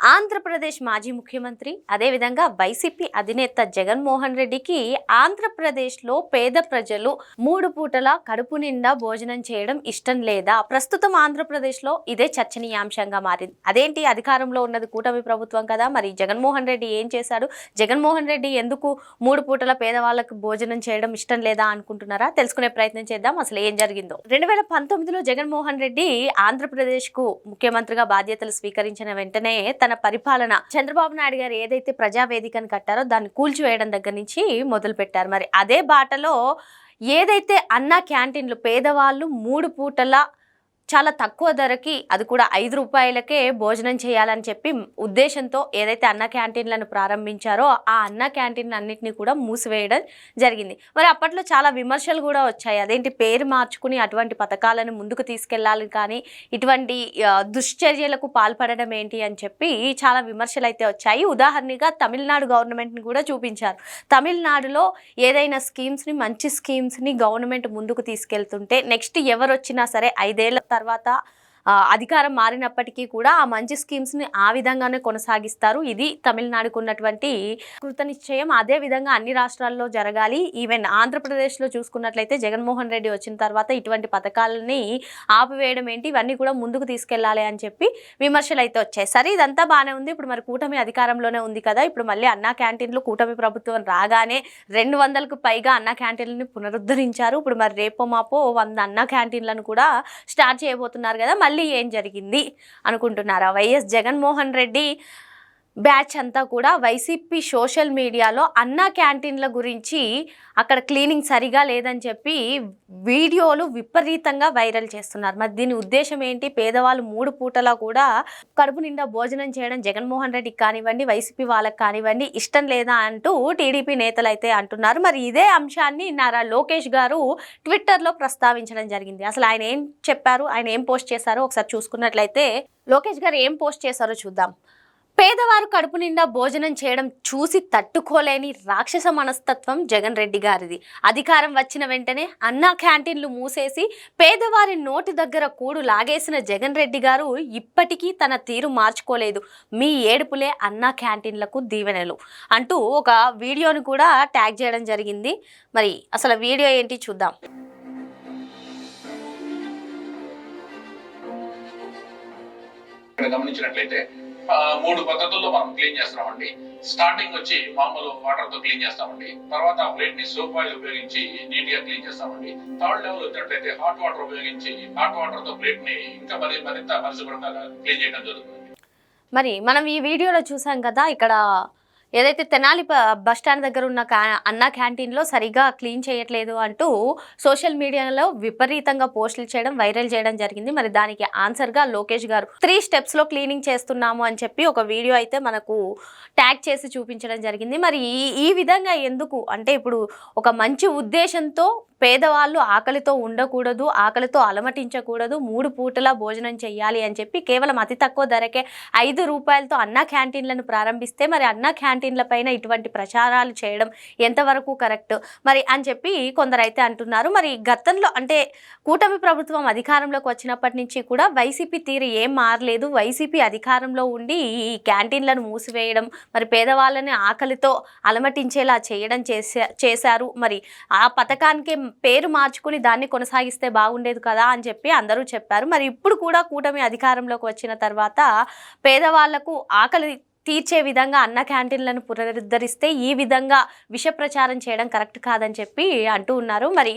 ఆంధ్రప్రదేశ్ మాజీ ముఖ్యమంత్రి అదేవిధంగా వైసీపీ అధినేత జగన్మోహన్ రెడ్డికి ఆంధ్రప్రదేశ్లో పేద ప్రజలు మూడు పూటల కడుపు నిండా భోజనం చేయడం ఇష్టం లేదా? ప్రస్తుతం ఆంధ్రప్రదేశ్లో ఇదే చర్చనీయాంశంగా మారింది. అదేంటి? అధికారంలో ఉన్నది కూటమి ప్రభుత్వం కదా. మరి జగన్మోహన్ రెడ్డి ఏం చేశాడు? జగన్మోహన్ రెడ్డి ఎందుకు మూడు పూటల పేదవాళ్ళకు భోజనం చేయడం ఇష్టం లేదా అనుకుంటున్నారా? తెలుసుకునే ప్రయత్నం చేద్దాం. అసలు ఏం జరిగిందో. రెండు వేల పంతొమ్మిదిలో జగన్మోహన్ రెడ్డి ఆంధ్రప్రదేశ్కు ముఖ్యమంత్రిగా బాధ్యతలు స్వీకరించిన వెంటనే తన పరిపాలన. చంద్రబాబు నాయుడు గారు ఏదైతే ప్రజావేదికను కట్టారో దాన్ని కూల్చివేయడం దగ్గర నుంచి మొదలు పెట్టారు మరి అదే బాటలో ఏదైతే అన్న క్యాంటీన్లు పేదవాళ్ళు మూడు పూటల చాలా తక్కువ ధరకి అది కూడా ఐదు రూపాయలకే భోజనం చేయాలని చెప్పి ఉద్దేశంతో ఏదైతే అన్న క్యాంటీన్లను ప్రారంభించారో ఆ అన్న క్యాంటీన్ అన్నింటినీ కూడా మూసివేయడం జరిగింది. మరి అప్పట్లో చాలా విమర్శలు కూడా వచ్చాయి. అదేంటి పేరు మార్చుకుని అటువంటి పథకాలను ముందుకు తీసుకెళ్ళాలి కానీ ఇటువంటి దుశ్చర్యలకు పాల్పడడం ఏంటి అని చెప్పి చాలా విమర్శలు అయితే వచ్చాయి. ఉదాహరణగా తమిళనాడు గవర్నమెంట్ని కూడా చూపించారు. తమిళనాడులో ఏదైనా స్కీమ్స్ని మంచి స్కీమ్స్ని గవర్నమెంట్ ముందుకు తీసుకెళ్తుంటే నెక్స్ట్ ఎవరు వచ్చినా సరే ఐదేళ్ళ తర్వాత అధికారం మారినప్పటికీ కూడా ఆ మంచి స్కీమ్స్ని ఆ విధంగానే కొనసాగిస్తారు. ఇది తమిళనాడుకు ఉన్నటువంటి కృతనిశ్చయం అదే విధంగా అన్ని రాష్ట్రాల్లో జరగాలి. ఈవెన్ ఆంధ్రప్రదేశ్లో చూసుకున్నట్లయితే జగన్మోహన్ రెడ్డి వచ్చిన తర్వాత ఇటువంటి పథకాలని ఆపివేయడం ఏంటి? ఇవన్నీ కూడా ముందుకు తీసుకెళ్ళాలి అని చెప్పి విమర్శలు అయితే వచ్చాయి. సరే ఇదంతా బాగానే ఉంది. ఇప్పుడు మరి కూటమి అధికారంలోనే ఉంది కదా. ఇప్పుడు మళ్ళీ అన్నా క్యాంటీన్లు కూటమి ప్రభుత్వం రాగానే రెండు వందలకు పైగా అన్నా క్యాంటీన్లని పునరుద్ధరించారు. ఇప్పుడు మరి రేపో మాపో వంద అన్నా క్యాంటీన్లను కూడా స్టార్ట్ చేయబోతున్నారు కదా. మళ్ళీ ఏం జరిగింది అనుకుంటున్నారా? వైఎస్ జగన్మోహన్ రెడ్డి బ్యాచ్ అంతా కూడా వైసీపీ సోషల్ మీడియాలో అన్నా క్యాంటీన్ల గురించి అక్కడ క్లీనింగ్ సరిగా లేదని చెప్పి వీడియోలు విపరీతంగా వైరల్ చేస్తున్నారు. మరి దీని ఉద్దేశం ఏంటి? పేదవాళ్ళు మూడు పూటలా కూడా కడుపు నిండా భోజనం చేయడం జగన్మోహన్ రెడ్డికి కానివ్వండి వైసీపీ వాళ్ళకి కానివ్వండి ఇష్టం లేదా అంటూ టీడీపీ నేతలు అయితే అంటున్నారు. మరి ఇదే అంశాన్ని నారా లోకేష్ గారు ట్విట్టర్లో ప్రస్తావించడం జరిగింది. అసలు ఆయన ఏం చెప్పారు? ఆయన ఏం పోస్ట్ చేశారో ఒకసారి చూసుకున్నట్లయితే లోకేష్ గారు ఏం పోస్ట్ చేశారో చూద్దాం. పేదవారు కడుపు నిండా భోజనం చేయడం చూసి తట్టుకోలేని రాక్షస మనస్తత్వం జగన్ రెడ్డి గారిది. అధికారం వచ్చిన వెంటనే అన్నా క్యాంటీన్లు మూసేసి పేదవారి నోటి దగ్గర కూడు లాగేసిన జగన్ రెడ్డి గారు ఇప్పటికీ తన తీరు మార్చుకోలేదు. మీ ఏడుపులే అన్నా క్యాంటీన్లకు దీవెనలు అంటూ ఒక వీడియోని కూడా ట్యాగ్ చేయడం జరిగింది. మరి అసలు వీడియో ఏంటి చూద్దాం. గమనించినట్లయితే మూడు పద్ధతుల్లో మనం క్లీన్ చేస్తామండి స్టార్టింగ్ వచ్చి మామూలు వాటర్తో క్లీన్ చేస్తామండి. తర్వాత ప్లేట్ని సోప్ ఆయిల్ ఉపయోగించి నీట్గా క్లీన్ చేస్తామండి. థర్డ్ లెవెల్ వచ్చినట్లయితే హాట్ వాటర్ ఉపయోగించి హాట్ వాటర్తో ప్లేట్ని ఇంకా మరి మరింత పరిశుభ్రంగా క్లీన్ చేయడం జరుగుతుంది మరి మనం ఈ వీడియోలో చూసాం కదా ఇక్కడ ఏదైతే తెనాలి బస్ స్టాండ్ దగ్గర ఉన్న అన్న క్యాంటీన్లో సరిగా క్లీన్ చేయట్లేదు అంటూ సోషల్ మీడియాలో విపరీతంగా పోస్టులు చేయడం వైరల్ చేయడం జరిగింది. మరి దానికి ఆన్సర్గా లోకేష్ గారు త్రీ స్టెప్స్లో క్లీనింగ్ చేస్తున్నాము అని చెప్పి ఒక వీడియో అయితే మనకు ట్యాగ్ చేసి చూపించడం జరిగింది. మరి ఈ ఈ విధంగా ఎందుకు? అంటే ఇప్పుడు ఒక మంచి ఉద్దేశంతో పేదవాళ్ళు ఆకలితో ఉండకూడదు ఆకలితో అలమటించకూడదు మూడు పూటలా భోజనం చేయాలి అని చెప్పి కేవలం అతి తక్కువ ధరకే ఐదు రూపాయలతో అన్నా క్యాంటీన్లను ప్రారంభిస్తే మరి అన్నా క్యాంటీన్ల పైన ఇటువంటి ప్రచారాలు చేయడం ఎంతవరకు కరెక్ట్? మరి అని చెప్పి కొందరైతే అంటున్నారు. మరి గతంలో అంటే కూటమి ప్రభుత్వం అధికారంలోకి వచ్చినప్పటి నుంచి కూడా వైసీపీ తీరు ఏం మారలేదు. వైసీపీ అధికారంలో ఉండి ఈ క్యాంటీన్లను మూసివేయడం మరి పేదవాళ్ళని ఆకలితో అలమటించేలా చేయడం చేసే చేశారు. మరి ఆ పథకానికి పేరు మార్చుకుని దాన్ని కొనసాగిస్తే బాగుండేది కదా అని చెప్పి అందరూ చెప్పారు. మరి ఇప్పుడు కూడా కూటమి అధికారంలోకి వచ్చిన తర్వాత పేదవాళ్ళకు ఆకలి తీర్చే విధంగా అన్న క్యాంటీన్లను పునరుద్ధరిస్తే ఈ విధంగా విష ప్రచారం చేయడం కరెక్ట్ కాదని చెప్పి అంటూ ఉన్నారు. మరి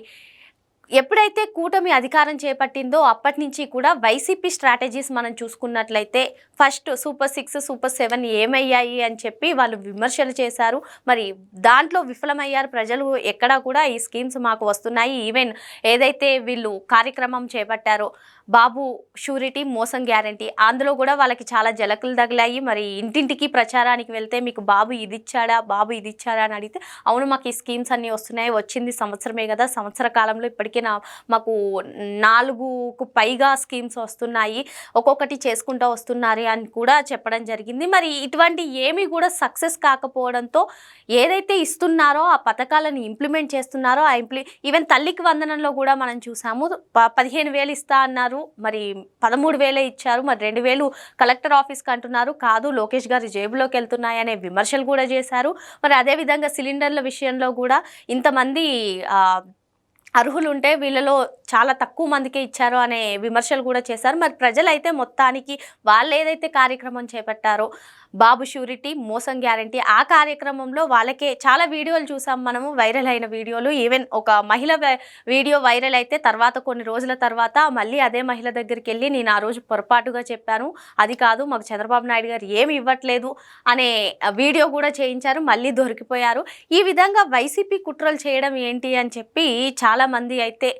ఎప్పుడైతే కూటమి అధికారం చేపట్టిందో అప్పటి నుంచి కూడా వైసీపీ స్ట్రాటజీస్ మనం చూసుకున్నట్లయితే first super six super seven ఏమయ్యాయి అని చెప్పి వాళ్ళు విమర్శలు చేశారు. మరి దాంట్లో విఫలమయ్యారు ప్రజలు ఎక్కడా కూడా ఈ స్కీమ్స్ మాకు వస్తున్నాయి. ఈవెన్ ఏదైతే వీళ్ళు కార్యక్రమం చేపట్టారో బాబు షూరిటీ మోసం గ్యారంటీ అందులో కూడా వాళ్ళకి చాలా జలకులు తగిలాయి. మరి ఇంటింటికి ప్రచారానికి వెళ్తే మీకు బాబు ఇది ఇచ్చాడా బాబు ఇది ఇచ్చాడా అని అడిగితే అవును మాకు ఈ స్కీమ్స్ అన్నీ వస్తున్నాయి. వచ్చింది సంవత్సరమే కదా సంవత్సర కాలంలో ఇప్పటికే తారీఖున మాకు నాలుగుకు పైగా స్కీమ్స్ వస్తున్నాయి. ఒక్కొక్కటి చేసుకుంటూ వస్తున్నారు అని కూడా చెప్పడం జరిగింది. మరి ఇటువంటి ఏమి కూడా సక్సెస్ కాకపోవడంతో ఏదైతే ఇస్తున్నారో ఆ పథకాలను ఇంప్లిమెంట్ చేస్తున్నారో ఆ ఇంప్లి ఈవెన్ తల్లికి వందనంలో కూడా మనం చూసాము. పదిహేను వేలు ఇస్తా అన్నారు. మరి పదమూడు వేలే ఇచ్చారు. మరి రెండు వేలు కలెక్టర్ ఆఫీస్కి అంటున్నారు. కాదు లోకేష్ గారి జేబులోకి వెళ్తున్నాయనే విమర్శలు కూడా చేశారు. మరి అదేవిధంగా సిలిండర్ల విషయంలో కూడా ఇంతమంది అర్హులు ఉంటే వీళ్ళలో చాలా తక్కువ మందికే ఇచ్చారు అనే విమర్శలు కూడా చేశారు. మరి ప్రజలైతే మొత్తానికి వాళ్ళు ఏదైతే కార్యక్రమం చేపట్టారో బాబు షూరిటీ మోసం గ్యారంటీ ఆ కార్యక్రమంలో వాళ్ళకే చాలా వీడియోలు చూసాం మనము వైరల్ అయిన వీడియోలు. ఈవెన్ ఒక మహిళ వీడియో వైరల్ అయితే తర్వాత కొన్ని రోజుల తర్వాత మళ్ళీ అదే మహిళ దగ్గరికి వెళ్ళి నేను ఆ రోజు పొరపాటుగా చెప్పాను. అది కాదు మాకు చంద్రబాబు నాయుడు గారు ఏమి ఇవ్వట్లేదు అనే వీడియో కూడా చేయించారు. మళ్ళీ దొరికిపోయారు. ఈ విధంగా వైసీపీ కుట్రలు చేయడం ఏంటి అని చెప్పి చాలామంది అయితే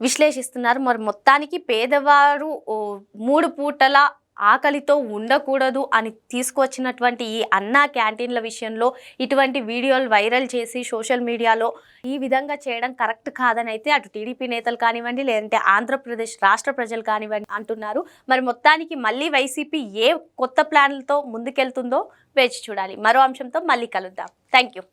విశ్లేషిస్తున్నారు. మరి మొత్తానికి పేదవారు ఓ, మూడు పూటల ఆకలితో ఉండకూడదు అని తీసుకొచ్చినటువంటి ఈ అన్నా క్యాంటీన్ల విషయంలో ఇటువంటి వీడియోలు వైరల్ చేసి సోషల్ మీడియాలో ఈ విధంగా చేయడం కరెక్ట్ కాదని అయితే అటు టీడీపీ నేతలు కానివ్వండి లేదంటే ఆంధ్రప్రదేశ్ రాష్ట్ర ప్రజలు కానివ్వండి అంటున్నారు. మరి మొత్తానికి మళ్ళీ వైసీపీ ఏ కొత్త ప్లాన్లతో ముందుకెళ్తుందో వేచి చూడాలి. మరో అంశంతో మళ్ళీ కలుద్దాం. Thank you